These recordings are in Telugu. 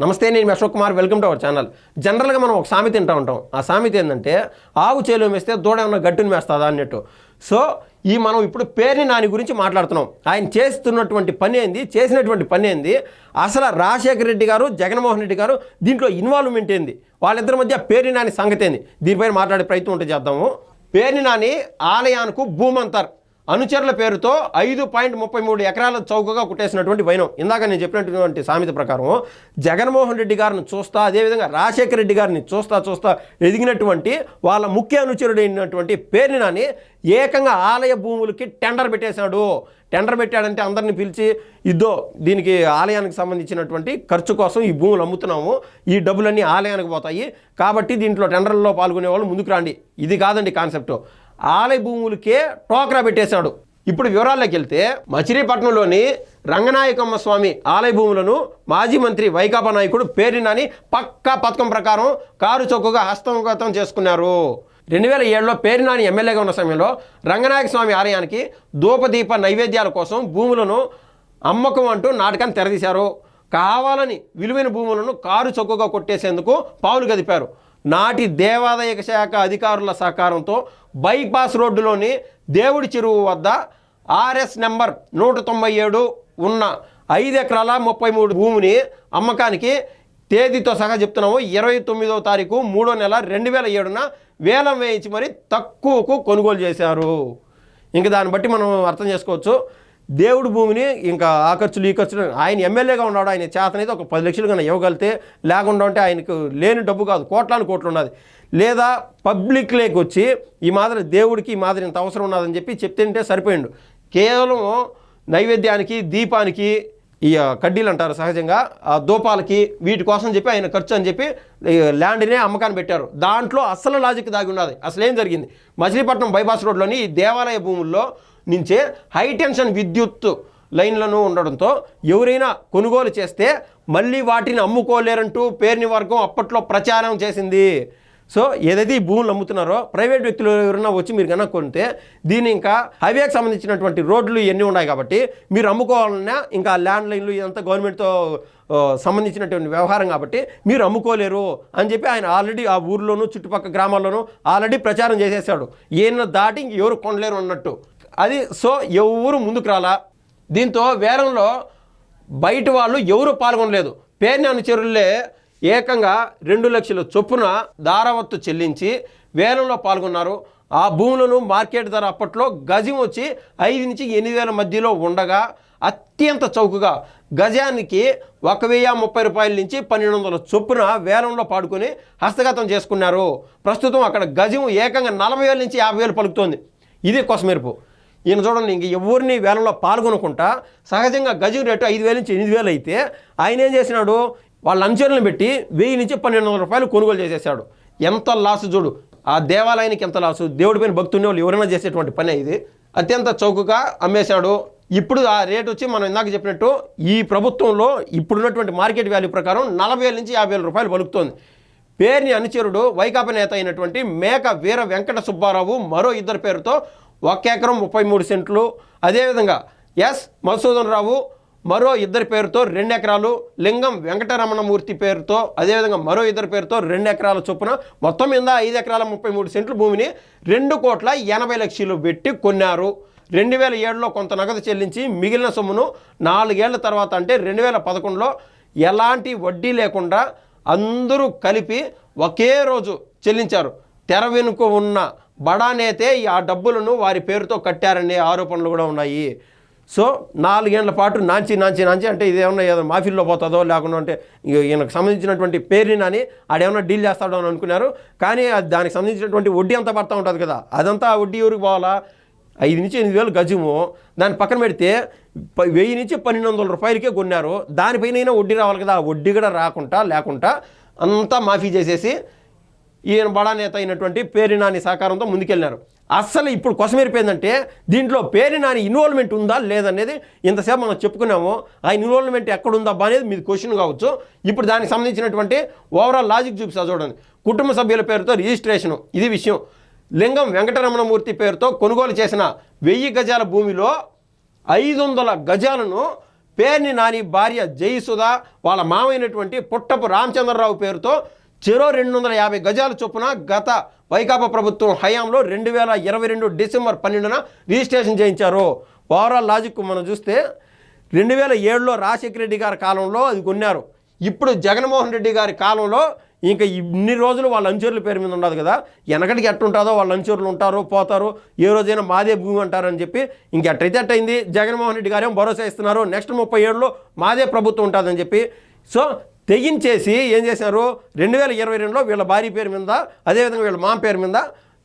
నమస్తే నేను Ashok Kumar. Welcome to our channel. జనరల్గా మనం ఒక సామెత తింటూ ఉంటాం. ఆ సామెత ఏంటంటే ఆవు చేలు మేస్తే దూడ ఏమన్నా గట్టును మేస్తుందా? అన్నట్టు. సో ఈ మనం ఇప్పుడు పేరుని నాని గురించి మాట్లాడుతున్నాం. ఆయన చేస్తున్నటువంటి పని ఏంది? చేసినటువంటి పని ఏంది? అసలు రాజశేఖర రెడ్డి గారు జగన్మోహన్ రెడ్డి గారు దీంట్లో ఇన్వాల్వ్మెంట్ ఏంది? వాళ్ళిద్దరి మధ్య పేరుని నాని సంగతి ఏంది? దీనిపైన మాట్లాడే ప్రయత్నం ఉంటే చేద్దాము. పేరుని నాని ఆలయానికి భూమంతర్. అనుచరుల పేరుతో ఐదు పాయింట్ ముప్పై మూడు ఎకరాల చౌకగా కుట్టేసినటువంటి వైనం. ఇందాక నేను చెప్పినటువంటి సామెత ప్రకారం జగన్మోహన్ రెడ్డి గారిని చూస్తా అదేవిధంగా రాజశేఖర రెడ్డి గారిని చూస్తా చూస్తా ఎదిగినటువంటి వాళ్ళ ముఖ్య అనుచరుడైనటువంటి పేరుని నాని ఏకంగా ఆలయ భూములకి టెండర్ పెట్టేశాడు. టెండర్ పెట్టాడంటే అందరిని పిలిచి ఇద్దో దీనికి ఆలయానికి సంబంధించినటువంటి ఖర్చు కోసం ఈ భూములు అమ్ముతున్నాము ఈ డబ్బులన్నీ ఆలయానికి పోతాయి. కాబట్టి దీంట్లో టెండర్లో పాల్గొనే వాళ్ళు ముందుకు రండి. ఇది కాదండి కాన్సెప్ట్. ఆలయ భూములకే టోకరా పెట్టేశాడు. ఇప్పుడు వివరాల్లోకి వెళ్తే మచిలీపట్నంలోని రంగనాయకమ్మ స్వామి ఆలయ భూములను మాజీ మంత్రి వైకాపా నాయకుడు పేరినాని పక్కా పథకం ప్రకారం కారు చౌకగా హస్తగతం చేసుకున్నారు. రెండు వేల ఏడులో పేరినాని ఎమ్మెల్యేగా ఉన్న సమయంలో రంగనాయక స్వామి ఆలయానికి ధూపదీప నైవేద్యాల కోసం భూములను అమ్మకం అంటూ నాటకాన్ని తెరదీశారు. కావాలని విలువైన భూములను కారు చౌకగా కొట్టేసేందుకు పావులు గదిపారు. నాటి దేవాదాయ శాఖ అధికారుల సహకారంతో బైపాస్ రోడ్డులోని దేవుడి చెరువు వద్ద ఆర్ఎస్ నెంబర్ నూట తొంభై ఏడు ఉన్న ఐదు ఎకరాల ముప్పై మూడు భూమిని అమ్మకానికి తేదీతో సహా చెప్తున్నాము. ఇరవై తొమ్మిదవ తారీఖు మూడో నెల రెండు వేల ఏడున వేలం వేయించి మరి తక్కువకు కొనుగోలు చేశారు. ఇంకా దాన్ని బట్టి మనం అర్థం చేసుకోవచ్చు. దేవుడు భూమిని ఇంకా ఆ ఖర్చులు ఈ ఖర్చులు ఆయన ఎమ్మెల్యేగా ఉన్నాడు ఆయన చేతనైతే ఒక పది లక్షలు కన్నా ఇవ్వగలితే లేకుండా ఉంటే ఆయనకు లేని డబ్బు కాదు కోట్లాను కోట్లు ఉన్నది. లేదా పబ్లిక్లోకి వచ్చి ఈ మాదిరి దేవుడికి ఈ మాదిరి ఇంత అవసరం ఉన్నదని చెప్పి చెప్తుంటే సరిపోయిండు. కేవలం నైవేద్యానికి దీపానికి ఈ కడ్డీలు అంటారు సహజంగా ఆ దూపాలకి వీటి కోసం చెప్పి ఆయన ఖర్చు అని చెప్పి ల్యాండ్నే అమ్మకాన్ని పెట్టారు. దాంట్లో అసలు లాజిక్ దాగి ఉన్నది. అసలు ఏం జరిగింది? మచిలీపట్నం బైపాస్ రోడ్లోని ఈ దేవాలయ భూముల్లో నుంచే హై టెన్షన్ విద్యుత్ లైన్లను ఉండడంతో ఎవరైనా కొనుగోలు చేస్తే మళ్ళీ వాటిని అమ్ముకోలేరంటూ పేర్ని వర్గం అప్పట్లో ప్రచారం చేసింది. సో ఏదైతే ఈ భూములు అమ్ముతున్నారో ప్రైవేట్ వ్యక్తులు ఎవరైనా వచ్చి మీరు కనుక కొంటే దీని ఇంకా హైవేకి సంబంధించినటువంటి రోడ్లు ఇవన్నీ ఉన్నాయి కాబట్టి మీరు అమ్ముకోవాలన్నా ఇంకా ల్యాండ్ లైన్లు ఇదంతా గవర్నమెంట్తో సంబంధించినటువంటి వ్యవహారం కాబట్టి మీరు అమ్ముకోలేరు అని చెప్పి ఆయన ఆల్రెడీ ఆ ఊర్లోనూ చుట్టుపక్కల గ్రామాల్లోనూ ఆల్రెడీ ప్రచారం చేసేసాడు. ఈయన దాటి ఇంక ఎవరు కొనలేరు అన్నట్టు. అది సో ఎవరు ముందుకు రాలా? దీంతో వేలంలో బయట వాళ్ళు ఎవరు పాల్గొనలేదు. పేర్ని అనుచరులే ఏకంగా రెండు లక్షల చొప్పున దారావత్తు చెల్లించి వేలంలో పాల్గొన్నారు. ఆ భూములను మార్కెట్ ధర అప్పట్లో గజం వచ్చి ఐదు నుంచి ఎనిమిది వేల మధ్యలో ఉండగా అత్యంత చౌకగా గజానికి ఒక వెయ్యి ముప్పై రూపాయల నుంచి పన్నెండు వందల చొప్పున వేలంలో పాడుకొని హస్తగతం చేసుకున్నారు. ప్రస్తుతం అక్కడ గజం ఏకంగా నలభై వేల నుంచి యాభై వేలు పలుకుతోంది. ఇది కొసమెరుపు. ఈయన చూడండి ఇంక ఎవరిని వేలంలో పాల్గొనకుండా సహజంగా గజు రేటు ఐదు వేల నుంచి ఎనిమిది వేలు అయితే ఆయన ఏం చేసినాడు? వాళ్ళ అనుచరులను పెట్టి వెయ్యి నుంచి పన్నెండు వందల రూపాయలు కొనుగోలు చేసేసాడు. ఎంత లాసు చూడు ఆ దేవాలయానికి ఎంత లాసు? దేవుడి పైన భక్తున్న వాళ్ళు ఎవరైనా చేసేటువంటి పని ఇది. అత్యంత చౌకగా అమ్మేశాడు. ఇప్పుడు ఆ రేట్ వచ్చి మనం ఇందాక చెప్పినట్టు ఈ ప్రభుత్వంలో ఇప్పుడున్నటువంటి మార్కెట్ వాల్యూ ప్రకారం నలభై వేల నుంచి యాభై వేల రూపాయలు పలుకుతోంది. పేరుని అనుచరుడు వైకాపా నేత అయినటువంటి మేక వీర వెంకట సుబ్బారావు మరో ఇద్దరు పేరుతో ఒక ఎకరం ముప్పై మూడు సెంట్లు. అదేవిధంగా ఎస్ మధుసూదన్ రావు మరో ఇద్దరి పేరుతో రెండు ఎకరాలు లింగం వెంకటరమణమూర్తి పేరుతో అదేవిధంగా మరో ఇద్దరి పేరుతో రెండు ఎకరాల చొప్పున మొత్తం మీద ఐదు ఎకరాల ముప్పై మూడు సెంట్ల భూమిని రెండు కోట్ల ఎనభై లక్షలు పెట్టి కొన్నారు. రెండు వేల ఏడులో కొంత నగదు చెల్లించి మిగిలిన సొమ్మును నాలుగేళ్ళ తర్వాత అంటే రెండు వేల పదకొండులో ఎలాంటి వడ్డీ లేకుండా అందరూ కలిపి ఒకే రోజు చెల్లించారు. తెర వెనుక ఉన్న బడా నేతే ఈ ఆ డబ్బులను వారి పేరుతో కట్టారనే ఆరోపణలు కూడా ఉన్నాయి. సో నాలుగేళ్ళ పాటు నాంచి నాంచి నాంచి అంటే ఇదేమన్నా ఏదో మాఫీల్లో పోతుందో లేకుండా అంటే ఈయనకు సంబంధించినటువంటి పేరుని అని ఆడేమన్నా డీల్ చేస్తాడో అని అనుకున్నారు. కానీ అది దానికి సంబంధించినటువంటి వడ్డీ అంతా పడతా ఉంటుంది కదా. అదంతా వడ్డీ ఎవరికి పోవాలా? ఐదు నుంచి ఎనిమిది వేలు గజము. దాన్ని పక్కన పెడితే ప- వెయ్యి నుంచి పన్నెండు వందల రూపాయలకే కొన్నారు. దానిపైన వడ్డీ రావాలి కదా. ఆ వడ్డీ కూడా రాకుండా లేకుండా అంతా మాఫీ చేసేసి ఈయన బడా నేత అయినటువంటి పేరినాని సహకారంతో ముందుకెళ్ళినారు అస్సలు ఇప్పుడు కొసమెరిపోయిందంటే దీంట్లో పేరినాని ఇన్వాల్వ్మెంట్ ఉందా లేదనేది ఇంతసేపు మనం చెప్పుకున్నాము. ఆ ఇన్వాల్వ్మెంట్ ఎక్కడుందా అనేది మీది క్వశ్చన్ కావచ్చు. ఇప్పుడు దానికి సంబంధించినటువంటి ఓవరాల్ లాజిక్ చూపిస్తా చూడండి. కుటుంబ సభ్యుల పేరుతో రిజిస్ట్రేషను ఇది విషయం. లింగం వెంకటరమణమూర్తి పేరుతో కొనుగోలు చేసిన వెయ్యి గజాల భూమిలో ఐదు వందల గజాలను పేర్ని నాని భార్య జయసుధ వాళ్ళ మామైనటువంటి పుట్టపు రామచంద్రరావు పేరుతో చెరో రెండు వందల యాభై గజాల చొప్పున గత వైకాపా ప్రభుత్వం హయాంలో రెండు వేల ఇరవై రెండు డిసెంబర్ పన్నెండున రిజిస్ట్రేషన్ చేయించారు. ఓవరాల్ లాజిక్ మనం చూస్తే రెండు వేల ఏడులో రాజశేఖర రెడ్డి గారి కాలంలో అది కొన్నారు. ఇప్పుడు జగన్మోహన్ రెడ్డి గారి కాలంలో ఇంకా ఇన్ని రోజులు వాళ్ళ అంచూర్ల పేరు మీద ఉండదు కదా. వెనకటికి ఎట్టుంటుందో వాళ్ళ అంచూర్లు ఉంటారు పోతారు ఏ రోజైనా మాదే భూమి అంటారని చెప్పి ఇంకెట్టయితే అట్టయింది జగన్మోహన్ రెడ్డి గారేం భరోసా ఇస్తున్నారు నెక్స్ట్ ముప్పై ఏడులో మాదే ప్రభుత్వం ఉంటుందని చెప్పి. సో తెగించేసి ఏం చేశారు? రెండు వేల ఇరవై రెండులో వీళ్ళ భార్య పేరు మీద అదేవిధంగా వీళ్ళ మామ పేరు మీద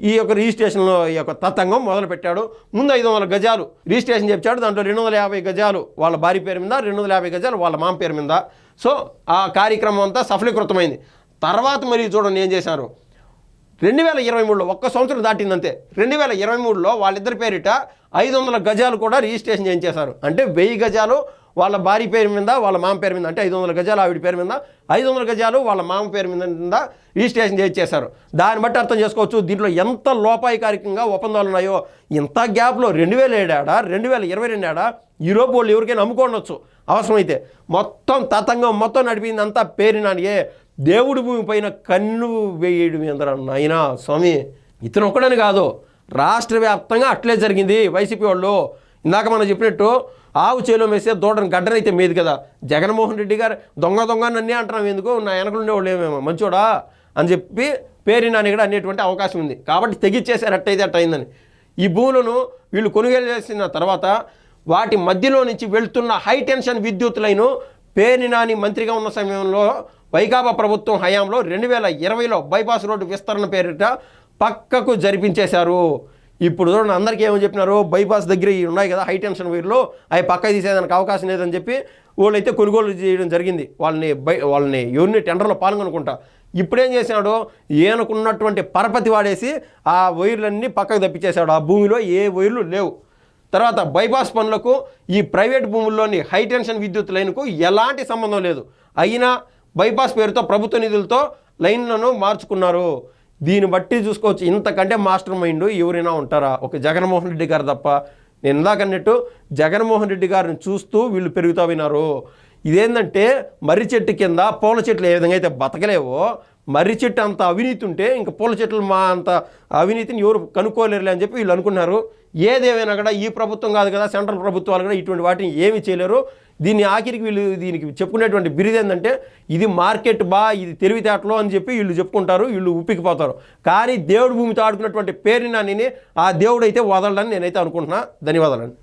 ఈ యొక్క రిజిస్ట్రేషన్లో ఈ యొక్క తతంగం మొదలు పెట్టాడు ముందు ఐదు వందల గజాలు రిజిస్ట్రేషన్ చెప్పాడు దాంట్లో రెండు వందల యాభై గజాలు వాళ్ళ భార్య పేరు మీద రెండు వందల యాభై గజాలు వాళ్ళ మామ పేరు మీద. సో ఆ కార్యక్రమం అంతా సఫలీకృతమైంది. తర్వాత మరి చూడండి ఏం చేశారు? రెండు వేల ఇరవై మూడులో ఒక్క సంవత్సరం దాటిందంతే. రెండు వేల ఇరవై మూడులో వాళ్ళిద్దరి పేరిట ఐదు వందల గజాలు కూడా రిజిస్ట్రేషన్ చేయించేశారు. అంటే వెయ్యి గజాలు వాళ్ళ భార్య పేరు మీద వాళ్ళ మామ పేరు మీద అంటే ఐదు వందల గజాలు ఆవిడ పేరు మీద ఐదు వందల గజాలు వాళ్ళ మామ పేరు మీద రిజిస్ట్రేషన్ చేయించేశారు. దాన్ని బట్టి అర్థం చేసుకోవచ్చు దీంట్లో ఎంత లోపాయికారికంగా ఒప్పందాలు ఉన్నాయో. ఇంత గ్యాప్లో రెండు వేల ఏడాడా రెండు వేల ఇరవై రెండు ఏడా యూరోప్ వాళ్ళు ఎవరికైనా అమ్ముకోండొచ్చు అవసరమైతే మొత్తం తతంగం మొత్తం నడిపింది అంతా పేరినానియే దేవుడి భూమి పైన కన్ను వేయడం ఏందరా నాయనా స్వామి ఇతను ఒక్కడని కాదు. రాష్ట్ర వ్యాప్తంగా అట్లే జరిగింది. వైసీపీ వాళ్ళు ఇందాక మనం చెప్పినట్టు ఆవు చేలో వేస్తే దూడని గడ్డనైతే మీది కదా. జగన్మోహన్ రెడ్డి గారు దొంగ దొంగ నన్నే అంటున్నాం. ఎందుకు? నా వెనకలు ఉండేవాళ్ళు ఏమేమో? మంచోడా? అని చెప్పి పేరు నాని కూడా అనేటువంటి అవకాశం ఉంది. కాబట్టి తెగిచ్చేసారు అట్టయితే అట్ట ఈ భూములను వీళ్ళు కొనుగోలు చేసిన తర్వాత వాటి మధ్యలో నుంచి వెళ్తున్న హై టెన్షన్ విద్యుత్ లైను పేరు నాని మంత్రిగా ఉన్న సమయంలో వైకాపా ప్రభుత్వం హయాంలో రెండు వేల ఇరవైలో బైపాస్ రోడ్డు విస్తరణ పేరిట పక్కకు జరిపించేశారు. ఇప్పుడు చూడండి అందరికీ ఏమని చెప్పినారు? బైపాస్ దగ్గర ఉన్నాయి కదా హై టెన్షన్ వైర్లు. అవి పక్క తీసేదానికి అవకాశం లేదని చెప్పి వాళ్ళైతే కొనుగోలు చేయడం జరిగింది. వాళ్ళని బై వాళ్ళని ఎవరిని టెండర్లో పాల్గొనుకుంటా. ఇప్పుడేం చేసినాడు? ఈయనకున్నటువంటి పరపతి వాడేసి ఆ వైర్లన్నీ పక్కకు తప్పించేశాడు. ఆ భూమిలో ఏ వైర్లు లేవు. తర్వాత బైపాస్ పనులకు ఈ ప్రైవేట్ భూముల్లోని హై టెన్షన్ విద్యుత్ లైన్కు ఎలాంటి సంబంధం లేదు. అయినా బైపాస్ పేరుతో ప్రభుత్వ నిధులతో లైన్లను మార్చుకున్నారు. దీన్ని బట్టి చూసుకోవచ్చు. ఇంతకంటే మాస్టర్ మైండ్ ఎవరైనా ఉంటారా? ఒక జగన్మోహన్ రెడ్డి గారు తప్ప. నేను ఇందాక అన్నట్టు జగన్మోహన్ రెడ్డి గారిని చూస్తూ వీళ్ళు పెరుగుతా విన్నారు. ఇదేంటంటే మర్రి చెట్టు కింద పూల చెట్లు ఏ విధంగా అయితే బతకలేవో మర్రి చెట్టు అంత అవినీతి ఉంటే ఇంకా పూల చెట్లు మా అంత అవినీతిని ఎవరు కనుక్కోలేరులే అని చెప్పి వీళ్ళు అనుకున్నారు. ఏదేమైనా కూడా ఈ ప్రభుత్వం కాదు కదా సెంట్రల్ ప్రభుత్వాలు కూడా ఇటువంటి వాటిని ఏమి చేయలేరు. దీన్ని ఆఖరికి వీళ్ళు దీనికి చెప్పుకునేటువంటి బిరిది ఏంటంటే ఇది మార్కెట్ బా ఇది తెలివితేటలో అని చెప్పి వీళ్ళు చెప్పుకుంటారు వీళ్ళు ఉప్పికిపోతారు. కానీ దేవుడి భూమితో ఆడుకున్నటువంటి పేరుని నానిని ఆ దేవుడు అయితే వదలడని నేనైతే అనుకుంటున్నా. ధన్యవాదాలండి.